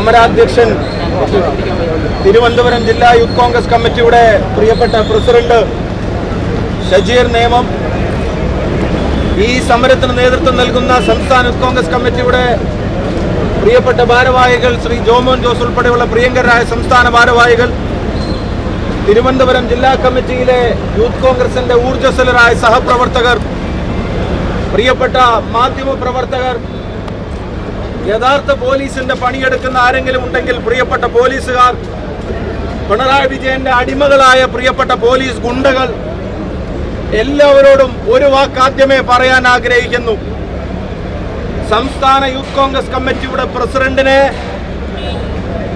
സമരാധ്യക്ഷൻ തിരുവനന്തപുരം ജില്ലാ യൂത്ത് കോൺഗ്രസ് കമ്മിറ്റിയുടെ പ്രിയപ്പെട്ട പ്രസിഡന്റ് ഷജീർ നേമം. ഈ സമരത്തിന് നേതൃത്വം നൽകുന്ന സംസ്ഥാന യൂത്ത് കോൺഗ്രസ് കമ്മിറ്റിയുടെ പ്രിയപ്പെട്ട ഭാരവാഹികൾ ശ്രീ ജോമോൻ ജോസ് ഉൾപ്പെടെയുള്ള പ്രിയങ്കരായ സംസ്ഥാന ഭാരവാഹികൾ തിരുവനന്തപുരം ജില്ലാ കമ്മിറ്റിയിലെ യൂത്ത് കോൺഗ്രസിന്റെ ഊർജസ്വലരായ സഹപ്രവർത്തകർ പ്രിയപ്പെട്ട മാധ്യമ പ്രവർത്തകർ യഥാർത്ഥ പോലീസിന്റെ പണിയെടുക്കുന്ന ആരെങ്കിലും ഉണ്ടെങ്കിൽ പ്രിയപ്പെട്ട പോലീസുകാർ പിണറായി വിജയന്റെ അടിമകളായ പ്രിയപ്പെട്ട പോലീസ് ഗുണ്ടകൾ എല്ലാവരോടും ഒരു വാക്കാദ്യമേ പറയാൻ ആഗ്രഹിക്കുന്നു. സംസ്ഥാന യൂത്ത് കോൺഗ്രസ് കമ്മിറ്റിയുടെ പ്രസിഡന്റിനെ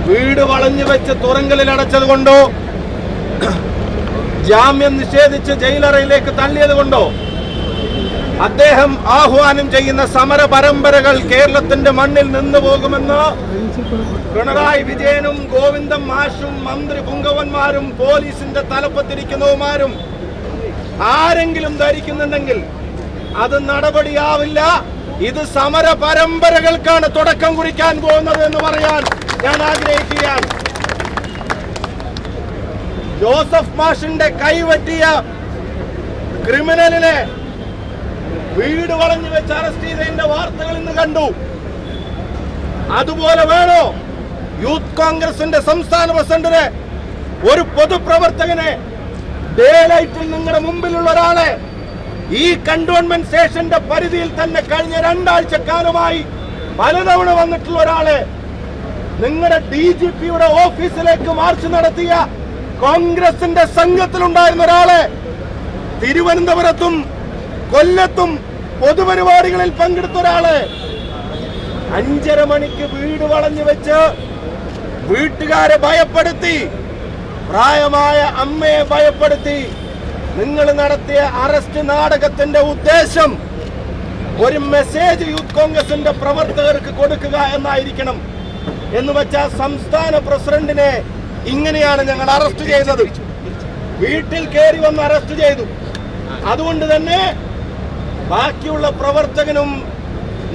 വീട് വളഞ്ഞു വെച്ച് തുറങ്കലിൽ അടച്ചതുകൊണ്ടോ ജാമ്യം നിഷേധിച്ച് ജയിലറയിലേക്ക് തള്ളിയത് കൊണ്ടോ? അദ്ദേഹം ആഹ്വാനം ചെയ്യുന്ന സമര പരമ്പരകൾ കേരളത്തിന്റെ മണ്ണിൽ നിന്നു പോകുമെന്ന് പിണറായി വിജയനും ഗോവിന്ദം മാഷും മന്ത്രി പുങ്കവന്മാരും പോലീസിന്റെ തലപ്പത്തിരിക്കുന്നവന്മാരും ആരെങ്കിലും ധരിക്കുന്നുണ്ടെങ്കിൽ അത് നടപടിയാവില്ല. ഇത് സമര പരമ്പരകൾക്കാണ് തുടക്കം കുറിക്കാൻ പോകുന്നത് എന്ന് പറയാൻ ഞാൻ ആഗ്രഹിക്കുകയാണ്. ജോസഫ് മാഷിന്റെ കൈവറ്റിയ ക്രിമിനലിനെ വീട് വളഞ്ഞു വെച്ച് അറസ്റ്റ് ചെയ്തതിന്റെ വാർത്തകൾ ഇന്ന് കണ്ടു. അതുപോലെ വേണോ? യൂത്ത് കോൺഗ്രസിന്റെ സംസ്ഥാന പ്രസിഡന്റിനെ ഒരു പൊതുപ്രവർത്തകനെ ഡേ ലൈറ്റിൽ നിങ്ങളുടെ മുമ്പിലുള്ള ഒരാളെ ഈ കണ്ടോൺമെന്റ് സ്റ്റേഷന്റെ പരിധിയിൽ തന്നെ കഴിഞ്ഞ രണ്ടാഴ്ച കാലമായി പലതവണ വന്നിട്ടുള്ള ഒരാളെ നിങ്ങളുടെ ഡി ജി പിയുടെ ഓഫീസിലേക്ക് മാർച്ച് നടത്തിയ കോൺഗ്രസിന്റെ സംഘത്തിലുണ്ടായിരുന്ന ഒരാളെ തിരുവനന്തപുരത്തും കൊല്ലത്തും പൊതുപരിപാടികളിൽ പങ്കെടുത്ത ഒരാൾ അഞ്ചര മണിക്ക് വീട് വളഞ്ഞു വെച്ച് വീട്ടുകാരെ ഭയപ്പെടുത്തി പ്രായമായ അമ്മയെ ഭയപ്പെടുത്തി നിങ്ങൾ നടത്തിയ അറസ്റ്റ് നാടകത്തിന്റെ ഉദ്ദേശം ഒരു മെസ്സേജ് യൂത്ത് കോൺഗ്രസിന്റെ പ്രവർത്തകർക്ക് കൊടുക്കുക എന്നായിരിക്കണം. എന്ന് വെച്ചാൽ സംസ്ഥാന പ്രസിഡന്റിനെ ഇങ്ങനെയാണ് ഞങ്ങൾ അറസ്റ്റ് ചെയ്തത്. വീട്ടിൽ കയറി വന്ന് അറസ്റ്റ് ചെയ്തു. അതുകൊണ്ട് തന്നെ ബാക്കിയുള്ള പ്രവർത്തകനും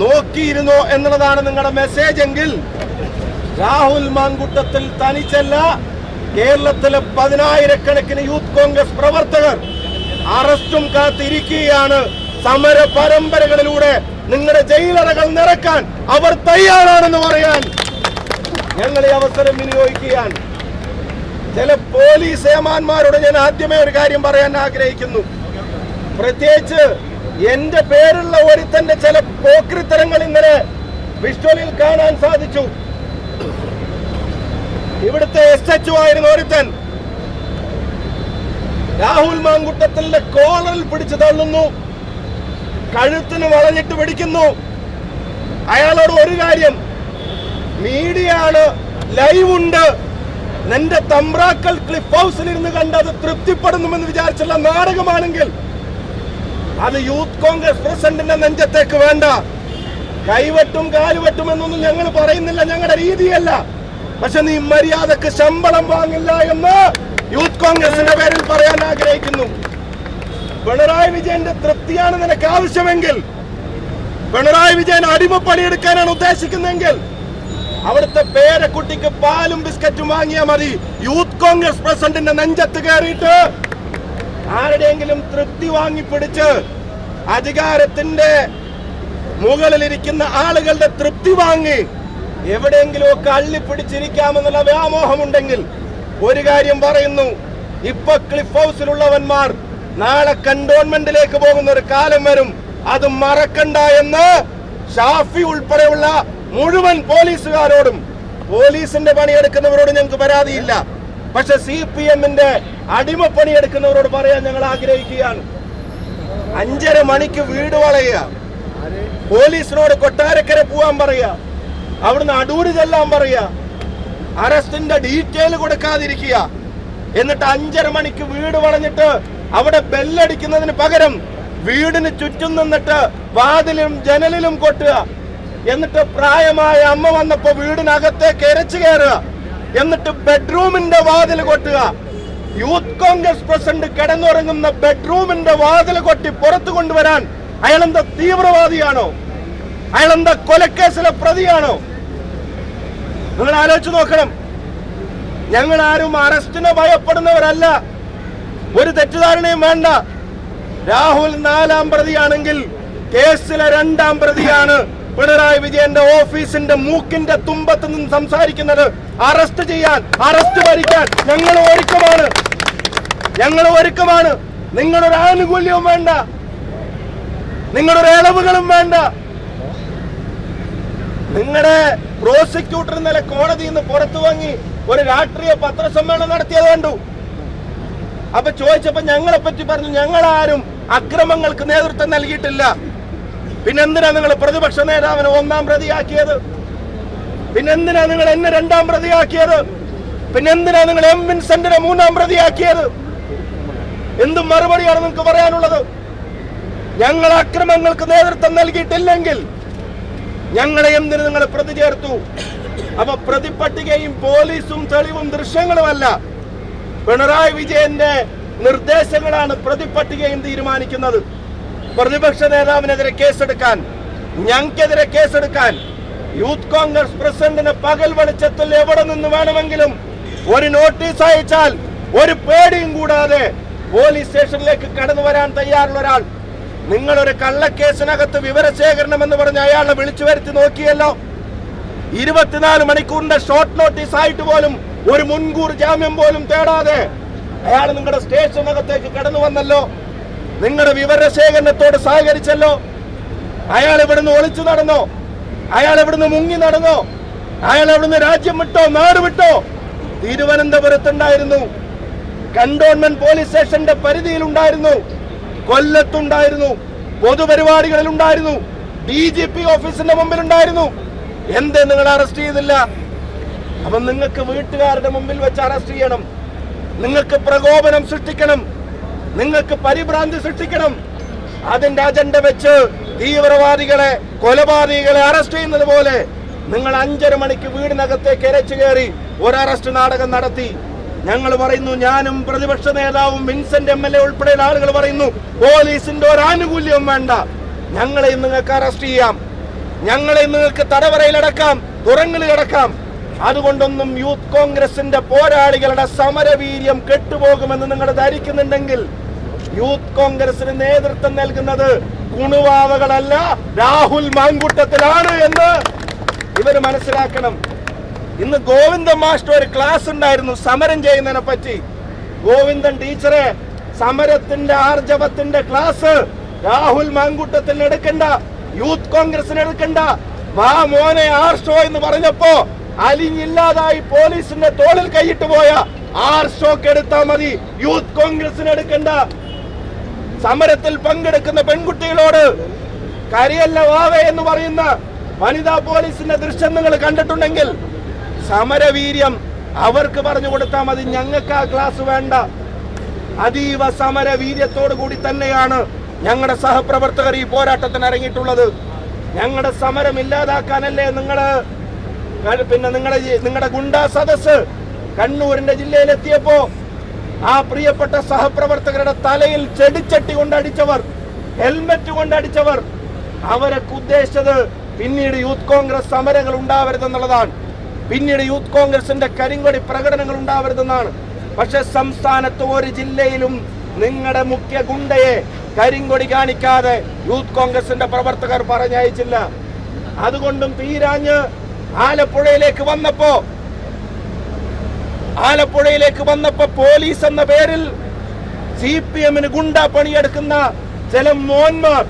നോക്കിയിരുന്നോ എന്നുള്ളതാണ് നിങ്ങളുടെ മെസ്സേജ് എങ്കിൽ രാഹുൽ മാങ്കുട്ടത്തിൽ തനിച്ചല്ല കേരളത്തിലെ പതിനായിരക്കണക്കിന് യൂത്ത് കോൺഗ്രസ് പ്രവർത്തകർ അറസ്റ്റും കാത്തിരിക്കുകയാണ്. സമര പരമ്പരകളിലൂടെ നിങ്ങളുടെ ജയിലറകൾ നിറക്കാൻ അവർ തയ്യാറാണെന്ന് പറയാൻ ഞങ്ങൾ ഈ അവസരം വിനിയോഗിക്കുകയാണ്. ചില പോലീസ് ഏമാന്മാരോട് ഞാൻ ആദ്യമേ ഒരു കാര്യം പറയാൻ ആഗ്രഹിക്കുന്നു. പ്രത്യേകിച്ച് എന്റെ പേരുള്ള ഒരുത്തന്റെ ചില പോക്രിത്തരങ്ങൾ ഇന്നലെ വിഷ്വലിൽ കാണാൻ സാധിച്ചു. ഇവിടുത്തെ എസ് എച്ച് ആയിരുന്ന ഒരുത്തൻ രാഹുൽ മാങ്കുട്ടത്തിന്റെ കോളറിൽ പിടിച്ചു തള്ളുന്നു. കഴുത്തിന് വളഞ്ഞിട്ട് പിടിക്കുന്നു. അയാളോട് ഒരു കാര്യം മീഡിയ ആണ് ലൈവ് ഉണ്ട്. നിന്റെ തമ്പ്രാക്കൾ ക്ലിഫ് ഹൗസിൽ ഇരുന്ന് കണ്ട് അത് തൃപ്തിപ്പെടുന്നുമെന്ന് വിചാരിച്ചുള്ള നാടകമാണെങ്കിൽ അത് യൂത്ത് കോൺഗ്രസ് പ്രസിഡന്റിന്റെ നെഞ്ചത്തേക്ക് വേണ്ട. കൈവെട്ടും കാലുവെട്ടും എന്നൊന്നും ഞങ്ങൾ പറയുന്നില്ല ഞങ്ങളുടെ രീതിയല്ല. പക്ഷെ നീ മര്യാദയ്ക്ക് ശമ്പളം വാങ്ങില്ല എന്ന് യൂത്ത് കോൺഗ്രസിന്റെ പേരിൽ പറയാൻ ആഗ്രഹിക്കുന്നു. പിണറായി വിജയന്റെ തൃപ്തിയാണ് നിനക്ക് ആവശ്യമെങ്കിൽ പിണറായി വിജയൻ അടിമപ്പണിയെടുക്കാനാണ് ഉദ്ദേശിക്കുന്നതെങ്കിൽ അവിടുത്തെ പേരക്കുട്ടിക്ക് പാലും ബിസ്ക്കറ്റും വാങ്ങിയാൽ മതി. യൂത്ത് കോൺഗ്രസ് പ്രസിഡന്റിന്റെ നെഞ്ചത്ത് കയറിയിട്ട് ആരുടെയെങ്കിലും തൃപ്തി വാങ്ങിപ്പിടിച്ച് അധികാരത്തിന്റെ മുകളിലിരിക്കുന്ന ആളുകളുടെ തൃപ്തി വാങ്ങി എവിടെയെങ്കിലും ഒക്കെ അള്ളിപ്പിടിച്ചിരിക്കാമെന്നുള്ള വ്യാമോഹമുണ്ടെങ്കിൽ ഒരു കാര്യം പറയുന്നു. ഇപ്പൊ ക്ലിഫ് ഹൗസിലുള്ളവന്മാർ നാളെ കണ്ടോൺമെന്റിലേക്ക് പോകുന്ന ഒരു കാലം വരും. അത് മറക്കണ്ട എന്ന് ഷാഫി ഉൾപ്പെടെയുള്ള മുഴുവൻ പോലീസുകാരോടും പോലീസിന്റെ പണിയെടുക്കുന്നവരോട് ഞങ്ങൾക്ക് പരാതിയില്ല. പക്ഷെ സി പി എമ്മിന്റെ അടിമപ്പണി എടുക്കുന്നവരോട് പറയാൻ ഞങ്ങൾ ആഗ്രഹിക്കുകയാണ്. അഞ്ചര മണിക്ക് വീട് വളയുക. പോലീസിനോട് കൊട്ടാരക്കര പോവാൻ പറയുക. അവിടുന്ന് അടൂര് ചെല്ലാൻ പറയുക. അറസ്റ്റിന്റെ ഡീറ്റെയിൽ കൊടുക്കാതിരിക്കുക. എന്നിട്ട് അഞ്ചര മണിക്ക് വീട് വളഞ്ഞിട്ട് അവിടെ ബെല്ലടിക്കുന്നതിന് പകരം വീടിന് ചുറ്റും നിന്നിട്ട് വാതിലും ജനലിലും കൊട്ടുക. എന്നിട്ട് പ്രായമായ അമ്മ വന്നപ്പോ വീടിനകത്തേക്ക് എരച്ചു കയറുക. എന്നിട്ട് ബെഡ്റൂമിന്റെ വാതിൽ കൊട്ടുക. യൂത്ത് കോൺഗ്രസ് പ്രസിഡന്റ് കിടന്നുറങ്ങുന്ന ബെഡ്റൂമിന്റെ വാതിൽ കൊട്ടി പുറത്തു കൊണ്ടുവരാൻ അയാളെന്താ തീവ്രവാദിയാണോ? അയാളെന്താ കൊലക്കേസിലെ പ്രതിയാണോ? നിങ്ങൾ ആലോചിച്ച് നോക്കണം. ഞങ്ങൾ ആരും അറസ്റ്റിന് ഭയപ്പെടുന്നവരല്ല. ഒരു തെറ്റിദ്ധാരണയും വേണ്ട. രാഹുൽ നാലാം പ്രതിയാണെങ്കിൽ കേസിലെ രണ്ടാം പ്രതിയാണ് പിണറായി വിജയന്റെ ഓഫീസിന്റെ മൂക്കിന്റെ തുമ്പത്ത് നിന്ന് സംസാരിക്കുന്നത് അറസ്റ്റ് ചെയ്യാൻ അറസ്റ്റ് ഭരിക്കാൻ ഞങ്ങൾ ഒരുക്കമാണ്. ഞങ്ങൾ ഒരുക്കമാണ്. നിങ്ങളൊരു ആനുകൂല്യവും വേണ്ട. നിങ്ങളൊരു ഇളവുകളും വേണ്ട. നിങ്ങളുടെ പ്രോസിക്യൂട്ടർ ഇന്നലെ കോടതിയിൽ നിന്ന് പുറത്തു വാങ്ങി ഒരു രാഷ്ട്രീയ പത്രസമ്മേളനം നടത്തിയത് കണ്ടു. അപ്പൊ ചോദിച്ചപ്പോ ഞങ്ങളെ പറ്റി പറഞ്ഞു ഞങ്ങൾ ആരും അക്രമങ്ങൾക്ക് നേതൃത്വം നൽകിയിട്ടില്ല. പിന്നെന്തിനാ നിങ്ങൾ പ്രതിപക്ഷ നേതാവിനെ ഒന്നാം പ്രതിയാക്കിയത്? പിന്നെന്തിനാ നിങ്ങൾ എന്നെ രണ്ടാം പ്രതിയാക്കിയത്? പിന്നെന്തിനാ നിങ്ങൾ എം വിൻസെന്റിനെ മൂന്നാം പ്രതിയാക്കിയത്? എന്ത് മറുപടിയാണ് നിങ്ങൾക്ക് പറയാനുള്ളത്. ഞങ്ങൾ അക്രമങ്ങൾക്ക് നേതൃത്വം നൽകിയിട്ടില്ലെങ്കിൽ ഞങ്ങളെ എന്തിനു നിങ്ങൾ പ്രതി ചേർത്തു? അപ്പൊ പ്രതിപ്പട്ടികയും പോലീസും തെളിവും ദൃശ്യങ്ങളുമല്ല. പിണറായി വിജയന്റെ നിർദ്ദേശങ്ങളാണ് പ്രതിപട്ടികയും തീരുമാനിക്കുന്നത്. പ്രതിപക്ഷ നേതാവിനെതിരെ കേസെടുക്കാൻ ഞങ്ങൾക്കെതിരെ കേസെടുക്കാൻ യൂത്ത് കോൺഗ്രസ് പ്രസിഡന്റിന് പകൽ വെളിച്ചത്തിൽ എവിടെ നിന്ന് വേണമെങ്കിലും ഒരു നോട്ടീസ് അയച്ചാൽ ഒരു പേടിയും കൂടാതെ പോലീസ് സ്റ്റേഷനിലേക്ക് കടന്നു വരാൻ തയ്യാറുള്ള ഒരാൾ. നിങ്ങളൊരു കള്ളക്കേസിനകത്ത് വിവരശേഖരണം എന്ന് പറഞ്ഞ് അയാളെ വിളിച്ചു വരുത്തി നോക്കിയല്ലോ. ഇരുപത്തിനാല് മണിക്കൂറിന്റെ ഷോർട്ട് നോട്ടീസ് ആയിട്ട് പോലും ഒരു മുൻകൂർ ജാമ്യം പോലും തേടാതെ അയാൾ നിങ്ങളുടെ സ്റ്റേഷനകത്തേക്ക് കടന്നു വന്നല്ലോ. നിങ്ങളുടെ വിവരശേഖരണത്തോട് സഹകരിച്ചല്ലോ. അയാൾ ഇവിടുന്ന് ഒളിച്ചു നടന്നോ? അയാൾ എവിടുന്ന് മുങ്ങി നടന്നോ? അയാൾ എവിടുന്ന് രാജ്യം വിട്ടോ നാട് വിട്ടോ? തിരുവനന്തപുരത്തുണ്ടായിരുന്നു. കണ്ടോൺമെന്റ് പോലീസ് സ്റ്റേഷന്റെ പരിധിയിലുണ്ടായിരുന്നു. കൊല്ലത്തുണ്ടായിരുന്നു. പൊതുപരിപാടികളിൽ ഉണ്ടായിരുന്നു ഡി ജി പി ഓഫീസിന്റെ മുമ്പിൽ ഉണ്ടായിരുന്നു എന്തേ നിങ്ങൾ അറസ്റ്റ് ചെയ്തില്ല? അപ്പൊ നിങ്ങൾക്ക് വീട്ടുകാരുടെ മുമ്പിൽ വെച്ച് അറസ്റ്റ് ചെയ്യണം. നിങ്ങൾക്ക് പ്രകോപനം സൃഷ്ടിക്കണം. നിങ്ങൾക്ക് പരിഭ്രാന്തി സൃഷ്ടിക്കണം. അതിന്റെ അജണ്ട വെച്ച് തീവ്രവാദികളെ കൊലപാതകികളെ അറസ്റ്റ് ചെയ്യുന്നത് പോലെ നിങ്ങൾ അഞ്ചര മണിക്ക് വീടിനകത്തേക്ക് ഇരച്ചു കയറി ഒരു അറസ്റ്റ് നാടകം നടത്തി. ഞങ്ങൾ പറയുന്നു ഞാനും പ്രതിപക്ഷ നേതാവും വിൻസെന്റ് എം എൽ എ ഉൾപ്പെടെയുള്ള ആളുകൾ പറയുന്നു പോലീസിന്റെ ഒരു ആനുകൂല്യവും വേണ്ട. ഞങ്ങളെ നിങ്ങൾക്ക് അറസ്റ്റ് ചെയ്യാം. ഞങ്ങളെ നിങ്ങൾക്ക് തടവറയിലടക്കാം തുറങ്ങളിലടക്കാം അതുകൊണ്ടൊന്നും യൂത്ത് കോൺഗ്രസിന്റെ പോരാളികളുടെ സമരവീര്യം കെട്ടുപോകുമെന്ന് നിങ്ങൾ ധരിക്കുന്നുണ്ടെങ്കിൽ യൂത്ത് കോൺഗ്രസിന് നേതൃത്വം നൽകുന്നത് കുണുവാവകളല്ല രാഹുൽ മാങ്കൂട്ടത്തിലാണ് എന്ന് ഇവർ മനസ്സിലാക്കണം. ഇന്ന് ഗോവിന്ദൻ മാസ്റ്റർ ഒരു ക്ലാസ് ഉണ്ടായിരുന്നു സമരം ചെയ്യുന്നതിനെ പറ്റി. ഗോവിന്ദൻ ടീച്ചറെ സമരത്തിന്റെ ആർജവത്തിന്റെ ക്ലാസ് രാഹുൽ മാങ്കൂട്ടത്തിന് എടുക്കണ്ട യൂത്ത് കോൺഗ്രസിന് എടുക്കണ്ട. വാ മോനെ ആർ ഷോ എന്ന് പറഞ്ഞപ്പോ അലിഞ്ഞില്ലാതായി പോലീസിന്റെ തോളിൽ കൈയിട്ട് പോയ ആർ ഷോക്ക് എടുത്താൽ മതി യൂത്ത് കോൺഗ്രസിന് എടുക്കണ്ട. സമരത്തിൽ പങ്കെടുക്കുന്ന പെൺകുട്ടികളോട് കരിയല്ല വാവേ എന്ന് പറയുന്ന വനിതാ പോലീസിന്റെ ദൃശ്യം നിങ്ങൾ കണ്ടിട്ടുണ്ടെങ്കിൽ സമരവീര്യം അവർക്ക് പറഞ്ഞു കൊടുത്താൽ മതി. ഞങ്ങൾക്ക് ആ ക്ലാസ് വേണ്ട. അതീവ സമര വീര്യത്തോടു കൂടി തന്നെയാണ് ഞങ്ങളുടെ സഹപ്രവർത്തകർ ഈ പോരാട്ടത്തിന് ഇറങ്ങിയിട്ടുള്ളത് ഞങ്ങളുടെ സമരം ഇല്ലാതാക്കാനല്ലേ നിങ്ങൾ പിന്നെ നിങ്ങളുടെ നിങ്ങളുടെ ഗുണ്ടാ സദസ് കണ്ണൂരിന്റെ ജില്ലയിലെത്തിയപ്പോ ആ പ്രിയപ്പെട്ട സഹപ്രവർത്തകരുടെ തലയിൽ ചെടിച്ചട്ടി കൊണ്ടടിച്ചവർ ഹെൽമറ്റ് കൊണ്ടടിച്ചവർ അവരെ ഉദ്ദേശിച്ചത് പിന്നീട് യൂത്ത് കോൺഗ്രസ് സമരങ്ങൾ ഉണ്ടാവരുതെന്നുള്ളതാണ്. പിന്നീട് യൂത്ത് കോൺഗ്രസിന്റെ കരിങ്കൊടി പ്രകടനങ്ങൾ ഉണ്ടാവരുതെന്നാണ്. പക്ഷെ സംസ്ഥാനത്ത് ഒരു ജില്ലയിലും നിങ്ങളുടെ മുഖ്യ ഗുണ്ടയെ കരിങ്കൊടി കാണിക്കാതെ യൂത്ത് കോൺഗ്രസിന്റെ പ്രവർത്തകർ പറഞ്ഞയച്ചില്ല. അതുകൊണ്ടും തീരാഞ്ഞ് ആലപ്പുഴയിലേക്ക് വന്നപ്പോ ആലപ്പുഴയിലേക്ക് വന്നപ്പോ പോലീസ് എന്ന പേരിൽ സി പി എമ്മിന് ഗുണ്ട പണിയെടുക്കുന്ന ചില മോന്മാർ.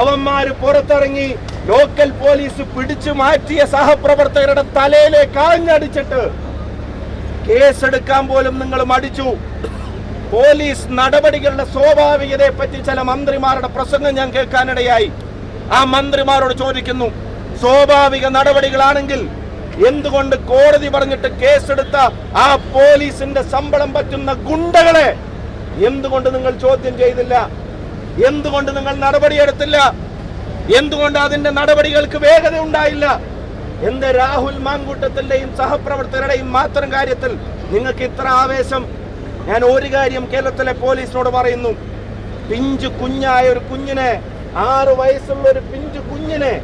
അവന്മാര് പുറത്തിറങ്ങി ലോക്കൽ പോലീസ് പിടിച്ചു മാറ്റിയ സഹപ്രവർത്തകരുടെ തലയിലേക്ക് ആഞ്ഞടിച്ചിട്ട് കേസെടുക്കാൻ പോലും നിങ്ങൾ മടിച്ചു. പോലീസ് നടപടികളുടെ സ്വാഭാവികതയെ പറ്റി ചില മന്ത്രിമാരുടെ പ്രസംഗം ഞാൻ കേൾക്കാനിടയായി. ആ മന്ത്രിമാരോട് ചോദിക്കുന്നു സ്വാഭാവിക നടപടികളാണെങ്കിൽ എന്തുകൊണ്ട് കോടതി പറഞ്ഞിട്ട് കേസെടുത്ത ആ പോലീസിന്റെ ശമ്പളം പറ്റുന്ന ഗുണ്ടകളെ? എന്തുകൊണ്ട് നിങ്ങൾ ചോദ്യം ചെയ്തില്ല? എന്തുകൊണ്ട് നിങ്ങൾ നടപടിയെടുത്തില്ല എന്തുകൊണ്ട് അതിന്റെ നടപടികൾക്ക് വേഗത ഉണ്ടായില്ല? എന്ത് രാഹുൽ മാങ്കൂട്ടത്തിന്റെയും സഹപ്രവർത്തകരുടെയും മാത്രം കാര്യത്തിൽ നിങ്ങൾക്ക് ഇത്ര ആവേശം? ഞാൻ ഒരു കാര്യം കേരളത്തിലെ പോലീസിനോട് പറയുന്നു. പിഞ്ചു കുഞ്ഞായ ഒരു കുഞ്ഞിനെ ആറു വയസ്സുള്ള ഒരു പിഞ്ചു കുഞ്ഞിനെ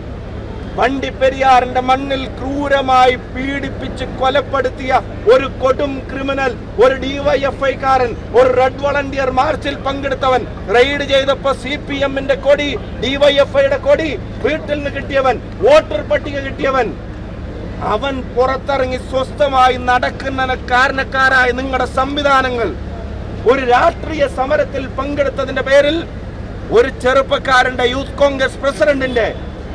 വണ്ടിപ്പെരിയാറിന്റെ മണ്ണിൽ ക്രൂരമായി പീഡിപ്പിച്ച് കൊലപ്പെടുത്തിയ ഒരു കൊടും ക്രിമിനൽ ഒരു ഡിവൈഎഫ്ഐക്കാരൻ ഒരു റെഡ് വളണ്ടിയർ മാർച്ചിൽ പങ്കെടുത്തവൻ റെയ്ഡ് ചെയ്തപ്പോ സി പി എമ്മിന്റെ കൊടി ഡിവൈഎഫ്ഐയുടെ കൊടി വീട്ടിൽ നിന്ന് കിട്ടിയവൻ വോട്ടർ പട്ടിക കിട്ടിയവൻ. അവൻ പുറത്തിറങ്ങി സ്വസ്ഥമായി നടക്കുന്ന കാരണക്കാരായ നിങ്ങളുടെ സംവിധാനങ്ങൾ. ഒരു രാഷ്ട്രീയ സമരത്തിൽ പങ്കെടുത്തതിന്റെ പേരിൽ ഒരു ചെറുപ്പക്കാരന്റെ യൂത്ത് കോൺഗ്രസ് പ്രസിഡന്റിന്റെ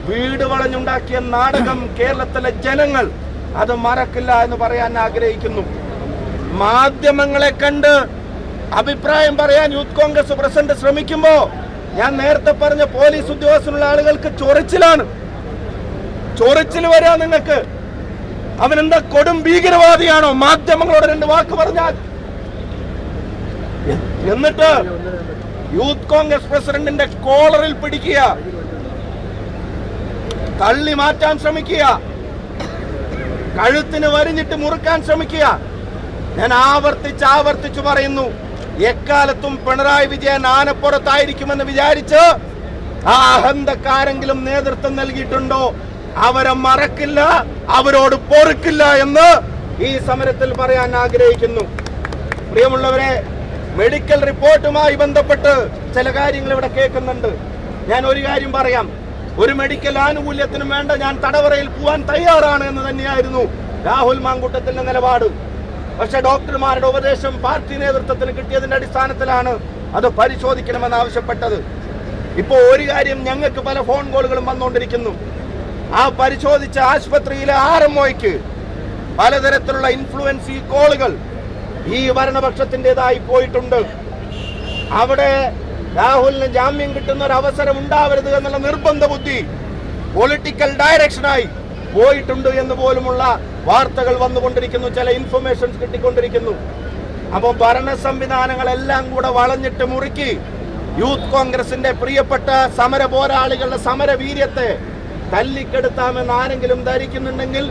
വീട് വളഞ്ഞുണ്ടാക്കിയ നാടകം കേരളത്തിലെ ജനങ്ങൾ അത് മറക്കില്ല എന്ന് പറയാൻ ആഗ്രഹിക്കുന്നു. മാധ്യമങ്ങളെ കണ്ട് അഭിപ്രായം പറയാൻ യൂത്ത് കോൺഗ്രസ് പ്രസിഡന്റ് ശ്രമിക്കുമ്പോ ഞാൻ നേരത്തെ പറഞ്ഞ പോലീസ് ഉദ്യോഗസ്ഥനുള്ള ആളുകൾക്ക് ചൊറിച്ചിലാണ്. ചൊറിച്ചിൽ വരാ നിങ്ങൾക്ക്. അവനെന്താ കൊടും ഭീകരവാദിയാണോ? മാധ്യമങ്ങളോട് രണ്ട് വാക്ക് പറഞ്ഞാൽ. എന്നിട്ട് യൂത്ത് കോൺഗ്രസ് പ്രസിഡന്റിന്റെ കോളറിൽ പിടിക്കുക. തള്ളി മാറ്റാൻ ശ്രമിക്കുക. കഴുത്തിന് വരിഞ്ഞിട്ട് മുറുക്കാൻ ശ്രമിക്കുക. ഞാൻ ആവർത്തിച്ച് ആവർത്തിച്ചു പറയുന്നു എക്കാലത്തും പിണറായി വിജയൻ ആനപ്പുറത്തായിരിക്കുമെന്ന് വിചാരിച്ച് ആ അഹന്തക്കാരെങ്കിലും നേതൃത്വം നൽകിയിട്ടുണ്ടോ? അവരെ മറക്കില്ല അവരോട് പൊറുക്കില്ല എന്ന് ഈ സമരത്തിൽ പറയാൻ ആഗ്രഹിക്കുന്നു. പ്രിയമുള്ളവരെ മെഡിക്കൽ റിപ്പോർട്ടുമായി ബന്ധപ്പെട്ട് ചില കാര്യങ്ങൾ ഇവിടെ കേൾക്കുന്നുണ്ട്. ഞാൻ ഒരു കാര്യം പറയാം. ഒരു മെഡിക്കൽ ആനുകൂല്യത്തിനും വേണ്ട ഞാൻ തടവറയിൽ പോവാൻ തയ്യാറാണ് എന്ന് തന്നെയായിരുന്നു രാഹുൽ മാങ്കൂട്ടത്തിന്റെ നിലപാട്. പക്ഷെ ഡോക്ടർമാരുടെ ഉപദേശം പാർട്ടി നേതൃത്വത്തിന് കിട്ടിയതിന്റെ അടിസ്ഥാനത്തിലാണ് അത് പരിശോധിക്കണമെന്ന് ആവശ്യപ്പെട്ടത്. ഇപ്പോ ഒരു കാര്യം ഞങ്ങൾക്ക് പല ഫോൺ കോളുകളും വന്നുകൊണ്ടിരിക്കുന്നു. ആ പരിശോധിച്ച ആശുപത്രിയിലെ ആർ എം ഒയ്ക്ക് പലതരത്തിലുള്ള ഇൻഫ്ലുവൻസി കോളുകൾ ഈ ഭരണപക്ഷത്തിന്റെതായി പോയിട്ടുണ്ട്. അവിടെ രാഹുലിന് ജാമ്യം കിട്ടുന്ന ഒരു അവസരം ഉണ്ടാവരുത് എന്നുള്ള നിർബന്ധ ബുദ്ധി പൊളിറ്റിക്കൽ ഡയറക്ഷനായി പോയിട്ടുണ്ട് എന്ന് പോലുമുള്ള വാർത്തകൾ വന്നുകൊണ്ടിരിക്കുന്നു. ചില ഇൻഫർമേഷൻസ് കിട്ടിക്കൊണ്ടിരിക്കുന്നു. അപ്പോൾ ഭരണ സംവിധാനങ്ങളെല്ലാം കൂടെ വളഞ്ഞിട്ട് മുറുക്കി യൂത്ത് കോൺഗ്രസിന്റെ പ്രിയപ്പെട്ട സമര പോരാളികളുടെ സമരവീര്യത്തെ തല്ലിക്കെടുത്താമെന്ന് ആരെങ്കിലും ധരിക്കുന്നുണ്ടെങ്കിൽ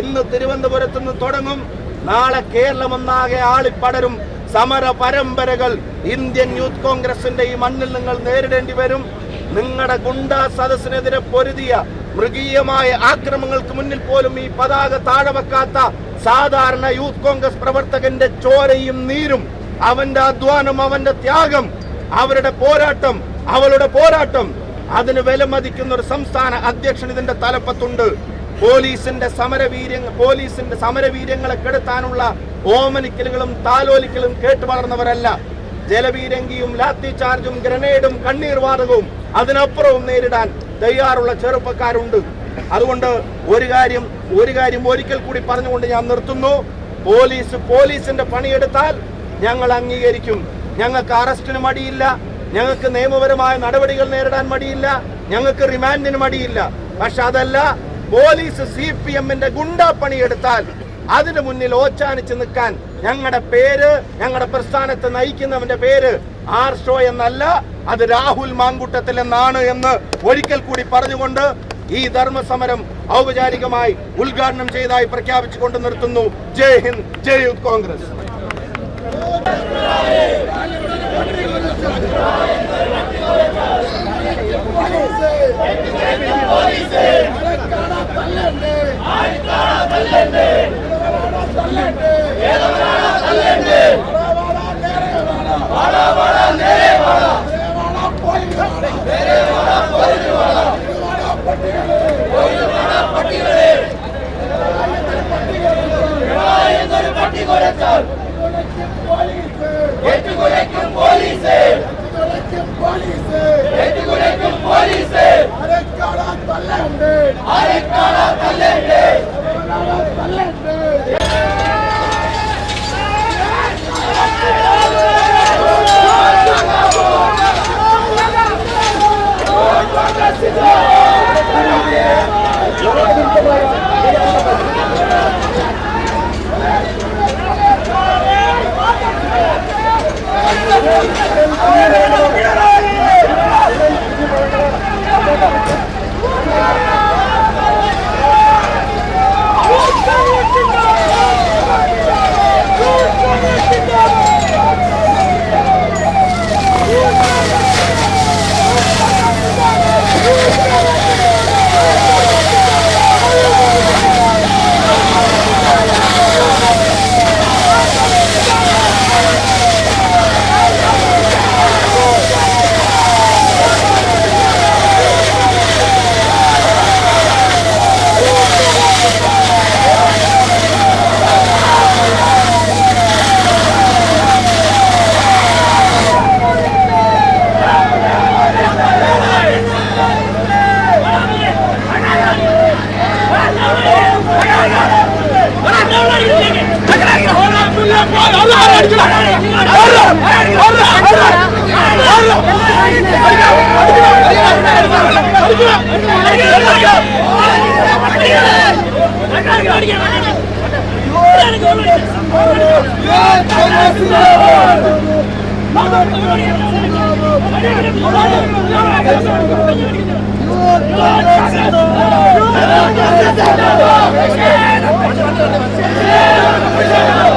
ഇന്ന് തിരുവനന്തപുരത്ത് നിന്ന് തുടങ്ങും. നാളെ കേരളം ഒന്നാകെ ആളിപ്പടരും. സമര പരമ്പരകൾ ഇന്ത്യൻ യൂത്ത് കോൺഗ്രസിന്റെ ഈ മണ്ണിൽ നിങ്ങൾ നേരിടേണ്ടി വരും. നിങ്ങളുടെ ഗുണ്ടാ സദസ്സിനെതിരെ പൊരുതിയ മൃഗീയമായ ആക്രമങ്ങൾക്ക് മുന്നിൽ പോലും ഈ പതാക താഴെ വെക്കാത്ത സാധാരണ യൂത്ത് കോൺഗ്രസ് പ്രവർത്തകന്റെ ചോരയും നീരും അവന്റെ അധ്വാനം അവന്റെ ത്യാഗം അവരുടെ പോരാട്ടം അവളുടെ പോരാട്ടം അതിന് വിലമതിക്കുന്ന ഒരു സംസ്ഥാന അധ്യക്ഷൻ ഇതിന്റെ തലപ്പത്തുണ്ട്. പോലീസിന്റെ സമരവീര്യ പോലീസിന്റെ സമരവീര്യങ്ങളെ കെടുത്താനുള്ള ഓമനിക്കലുകളും താലോലിക്കലും കേട്ടു വളർന്നവരല്ല. ജലവീരങ്കിയും ലാത്തി ചാർജും ഗ്രനേഡും കണ്ണീർ വാതകവും അതിനപ്പുറവും നേരിടാൻ തയ്യാറുള്ള ചെറുപ്പക്കാരുണ്ട്. അതുകൊണ്ട് ഒരു കാര്യം ഒരു കാര്യം ഒരിക്കൽ കൂടി പറഞ്ഞുകൊണ്ട് ഞാൻ നിർത്തുന്നു. പോലീസ് പോലീസിന്റെ പണിയെടുത്താൽ ഞങ്ങൾ അംഗീകരിക്കും. ഞങ്ങൾക്ക് അറസ്റ്റിന് മടിയില്ല. ഞങ്ങൾക്ക് നിയമപരമായ നടപടികൾ നേരിടാൻ മടിയില്ല. ഞങ്ങൾക്ക് റിമാൻഡിന് മടിയില്ല. പക്ഷെ അതല്ല പോലീസ് സി പി എമ്മിന്റെ ഗുണ്ടാ പണിയെടുത്താൽ അതിന് മുന്നിൽ ഓച്ചാനിച്ച് നിൽക്കാൻ ഞങ്ങളുടെ പേര് ഞങ്ങളുടെ പ്രസ്ഥാനത്തെ നയിക്കുന്നവന്റെ പേര് ആർഷോ എന്നല്ല അത് രാഹുൽ മാങ്കുട്ടത്തിൽ എന്നാണ് എന്ന് ഒരിക്കൽ കൂടി പറഞ്ഞുകൊണ്ട് ഈ ധർമ്മസമരം ഔപചാരികമായി ഉദ്ഘാടനം ചെയ്തതായി പ്രഖ്യാപിച്ചുകൊണ്ട് നിർത്തുന്നു. ജയ് ഹിന്ദ് ജയ് യൂത്ത് കോൺഗ്രസ്.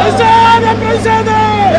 Hüseyin! Hüseyin!